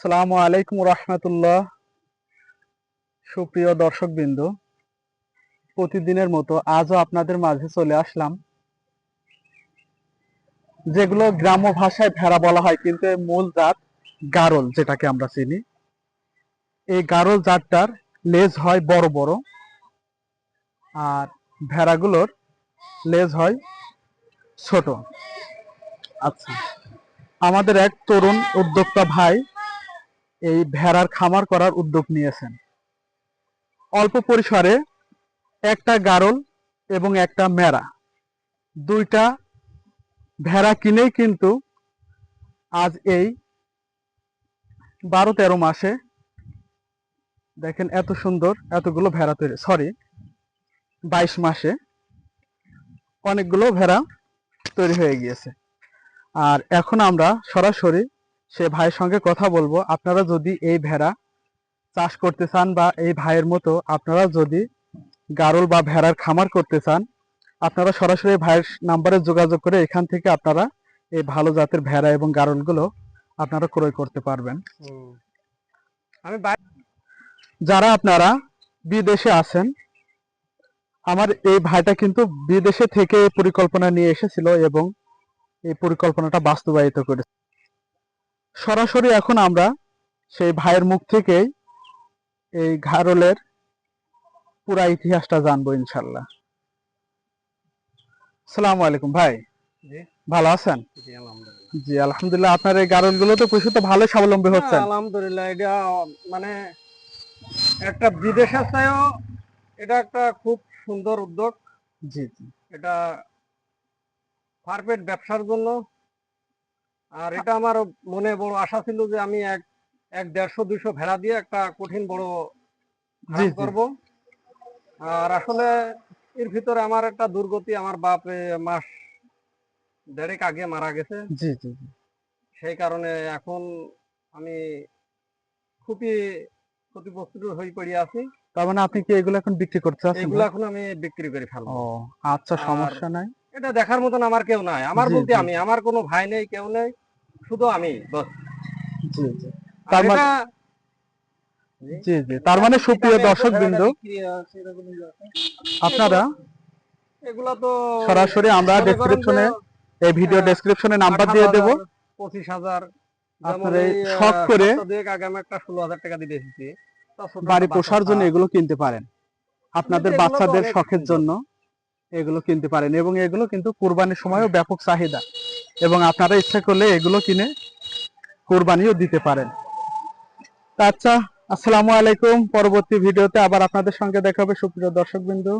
সালামু আলাইকুম রহমতুল্লাহ। সুপ্রিয় দর্শকবৃন্দ, প্রতিদিনের মতো আজও আপনাদের মাঝে চলে আসলাম। যেগুলো গ্রাম্য ভাষায় ভেড়া বলা হয়, কিন্তু মূল জাত গারল, যেটাকে আমরা চিনি। এই গারল জাতটার লেজ হয় বড় বড়, আর ভেড়াগুলোর লেজ হয় ছোট। আচ্ছা আমাদের এক তরুণ উদ্যোক্তা ভাই এই ভেড়ার খামার করার উদ্যোগ নিয়েছেন। অল্প পরিসরে একটা গারল এবং একটা মেরা, দুইটা ভেড়া কিনেই কিন্তু আজ এই বারো তেরো মাসে দেখেন এত সুন্দর এতগুলো ভেড়া তৈরি সরি বাইশ মাসে অনেকগুলো ভেড়া তৈরি হয়ে গিয়েছে। আর এখন আমরা সরাসরি সে ভাইয়ের সঙ্গে কথা বলব। আপনারা যদি এই ভেড়া চাষ করতে চান বা এই ভাইয়ের মতো আপনারা যদি গারল বা ভেড়ার খামার করতে চান আপনারা সরাসরি ভাইয়ের নাম্বারে যোগাযোগ করে এখান থেকে আপনারা এই ভালো জাতের ভেড়া এবং গারলগুলো আপনারা ক্রয় করতে পারবেন। আমি যারা আপনারা বিদেশে আছেন আমার এই ভাইটা কিন্তু বিদেশে থেকে পরিকল্পনা নিয়ে এসেছিল এবং এই পরিকল্পনাটা বাস্তবায়িত করেছে। সরাসরি এখন আমরা সেই ভাইয়ের মুখ থেকেই এই ঘারলের পুরা ইতিহাসটা জানব ইনশাল্লাহ সালাম আলাইকুম ভাই। জি। ভালো আছেন? জি, আলহামদুলিল্লাহ। আপনার এই গারলগুলো তো পশু তো ভালো স্বাবলম্বী হ্যাঁ, আলহামদুলিল্লাহ এটা মানে একটা বিদেশের চাইও এটা একটা খুব সুন্দর উদ্যোগ। জি জি। এটা পারফেক্ট ব্যবসার জন্য। আর এটা আমার মনে বড় আশা ছিল যে আমি এক এক দেড়শো দুইশো ভেড়া দিয়ে একটা কঠিন বড়। করব। আর আসলে এর ভিতরে আমার একটা দুর্গতি আমার বাপ মাস দেড়েক আগে মারা গেছে। জি জি জি। সেই কারণে এখন আমি খুবই ক্ষতিগ্রস্ত হয়ে পড়ে আছি। তার মানে আপনি কি এগুলো এখন বিক্রি করতে চাচ্ছেন? এগুলো এখন আমি বিক্রি করে ফেলব। ও আচ্ছা সমস্যা নাই। এটা দেখার মতন আমার কেউ নাই। আমার বলতে আমি আমার কোনো ভাই নেই কেউ নেই। শুধু আমি বাস জি জি। তার মানে- জি জি। তার মানে সুপ্রিয় দর্শক বিন্দু। আপনারা এগুলা তো সরাসরি আমরা ডেসক্রিপশনে এই ভিডিও হ্যাঁ, ডেসক্রিপশনে নাম্বার দিয়ে দেব। 18,000, পঁচিশ হাজার আপনারা শখ করে আগে আমি একটা ষোলো হাজার টাকা দিয়ে এসেছি। বাড়ি পোষার জন্য এগুলো কিনতে পারেন। আপনাদের বাচ্চাদের শখের জন্য এগুলো কিনতে পারেন এবং এগুলো কিন্তু কুরবানির সময়ও ব্যাপক চাহিদা। আপনারা ইচ্ছা করলে এগুলো কিনে কোরবানিও দিতে পারেন। আচ্ছা আসসালামু আলাইকুম। পরবর্তী ভিডিওতে আবার আপনাদের সঙ্গে দেখা হবে। সুপ্রিয় দর্শক বিন্দু